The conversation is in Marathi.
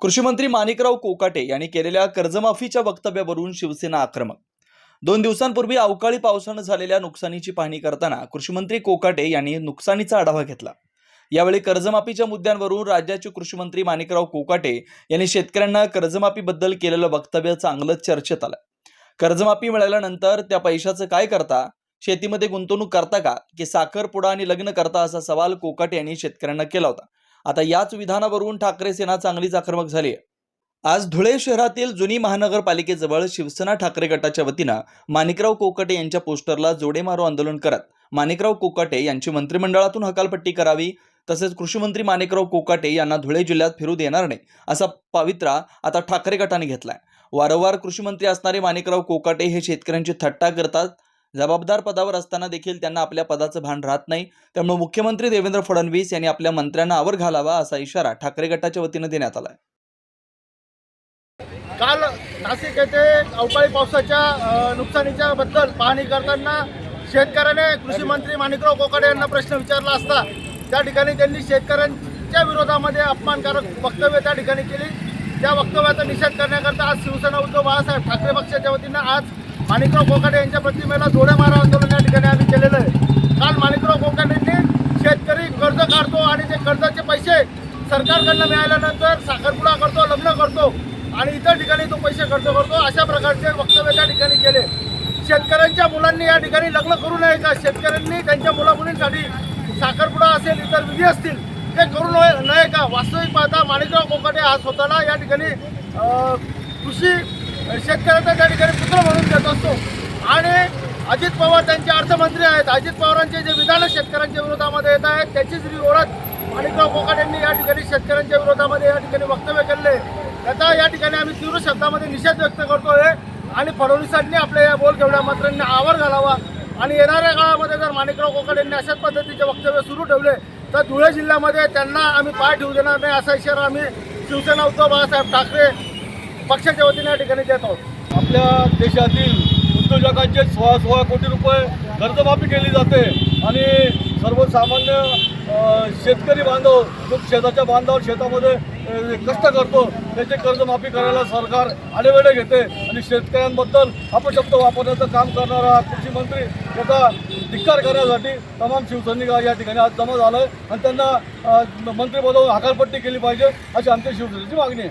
कृषीमंत्री माणिकराव कोकाटे यांनी केलेल्या कर्जमाफीच्या वक्तव्यावरून शिवसेना आक्रमक. दोन दिवसांपूर्वी अवकाळी पावसानं झालेल्या नुकसानीची पाहणी करताना कृषीमंत्री कोकाटे यांनी नुकसानीचा आढावा घेतला. यावेळी कर्जमाफीच्या मुद्द्यांवरून राज्याचे कृषीमंत्री माणिकराव कोकाटे यांनी शेतकऱ्यांना कर्जमाफीबद्दल केलेलं वक्तव्य चांगलंच चर्चेत आलं. कर्जमाफी मिळाल्यानंतर त्या पैशाचं काय करता? शेतीमध्ये गुंतवणूक करता का? की साखरपुडा आणि लग्न करता असा सवाल कोकाटे यांनी शेतकऱ्यांना केला होता. आता याच विधानावरून ठाकरे सेना चांगलीच आक्रमक झाली आहे. आज धुळे शहरातील जुनी महानगरपालिकेजवळ शिवसेना ठाकरे गटाच्या वतीनं माणिकराव कोकाटे यांच्या पोस्टरला जोडे मारो आंदोलन करत माणिकराव कोकाटे यांची मंत्रिमंडळातून हकालपट्टी करावी तसेच कृषीमंत्री माणिकराव कोकाटे यांना धुळे जिल्ह्यात फिरू देणार नाही असा पवित्रा आता ठाकरे गटाने घेतलाय. वारंवार कृषीमंत्री असणारे माणिकराव कोकाटे हे शेतकऱ्यांची थट्टा करतात जबाबदार पदावर असताना देखील त्यांना आपल्या पदाचं भान राहत नाही. त्यामुळे मुख्यमंत्री देवेंद्र फडणवीस यांनी आपल्या मंत्र्यांना आवर घालावा असा इशारा ठाकरे गटाच्या वतीनं देण्यात आला काल नाशिक येथे अवकाळी पावसाच्या नुकसानीच्या बद्दल पाहणी करताना शेतकऱ्याने कृषी मंत्री माणिकराव कोकाडे यांना प्रश्न विचारला असता त्या ठिकाणी त्यांनी शेतकऱ्यांच्या विरोधामध्ये अपमानकारक वक्तव्य त्या ठिकाणी केली. त्या वक्तव्याचा निषेध करण्याकरता आज शिवसेना उद्धव बाळासाहेब ठाकरे पक्षाच्या वतीनं आज माणिकराव कोकाडे यांच्या प्रतिमेला जोड्या मारा आंदोलन या ठिकाणी आम्ही केलेलं आहे. काल माणिकराव कोकाडेंनी शेतकरी कर्ज काढतो आणि ते कर्जाचे पैसे सरकारकडनं मिळाल्यानंतर साखरपुडा करतो लग्न करतो आणि इतर ठिकाणी तो पैसे खर्च करतो. अशा प्रकारचे वक्तव्य त्या ठिकाणी केले. शेतकऱ्यांच्या मुलांनी या ठिकाणी लग्न करू नये का शेतकऱ्यांनी त्यांच्या मुलामुलींसाठी साखरपुडा असेल इतर विधी असतील ते करू नये नये का? वास्तविक पाहता माणिकराव कोकाटे हा स्वतःला या ठिकाणी कृषी शेतकऱ्याचा त्या ठिकाणी पुत्र म्हणून करत असतो. आणि अजित पवार त्यांचे अर्थमंत्री आहेत. अजित पवारांचे जे विधान शेतकऱ्यांच्या विरोधामध्ये येत आहेत त्याचीच जी ओळख माणिकराव कोकाटे यांनी या ठिकाणी शेतकऱ्यांच्या विरोधामध्ये या ठिकाणी वक्तव्य केले त्याचा या ठिकाणी आम्ही तीव्र शब्दामध्ये निषेध व्यक्त करतोय आणि फडणवीसांनी आपल्या या बोल घेवड्या मंत्र्यांनी आवर घालावा. आणि येणाऱ्या काळामध्ये जर माणिकराव कोकाट यांनी अशाच पद्धतीचे वक्तव्य सुरू ठेवले तर धुळे जिल्ह्यामध्ये त्यांना आम्ही पाय ठेवू देणार नाही असा इशारा आम्ही शिवसेना उद्धव बाळासाहेब ठाकरे पक्षाच्या वतीने या ठिकाणी देत आहोत. आपल्या देशातील उद्योजकांचे सोळा सोळा कोटी रुपये कर्जमाफी केली जाते आणि सर्वसामान्य शेतकरी बांधव जो शेताच्या बांधावर शेतामध्ये कष्ट करतो त्याचे कर्जमाफी करायला सरकार आडेवेडे घेते आणि शेतकऱ्यांबद्दल अपशब्द वापरण्याचं काम करणारा कृषी मंत्री याचा धिक्कार करण्यासाठी तमाम शिवसैनिक या ठिकाणी आज जमा झालं. आहे आणि त्यांना अ, मंत्रिपदावर हकालपट्टी केली पाहिजे अशी आमच्या शिवसेनेची मागणी आहे.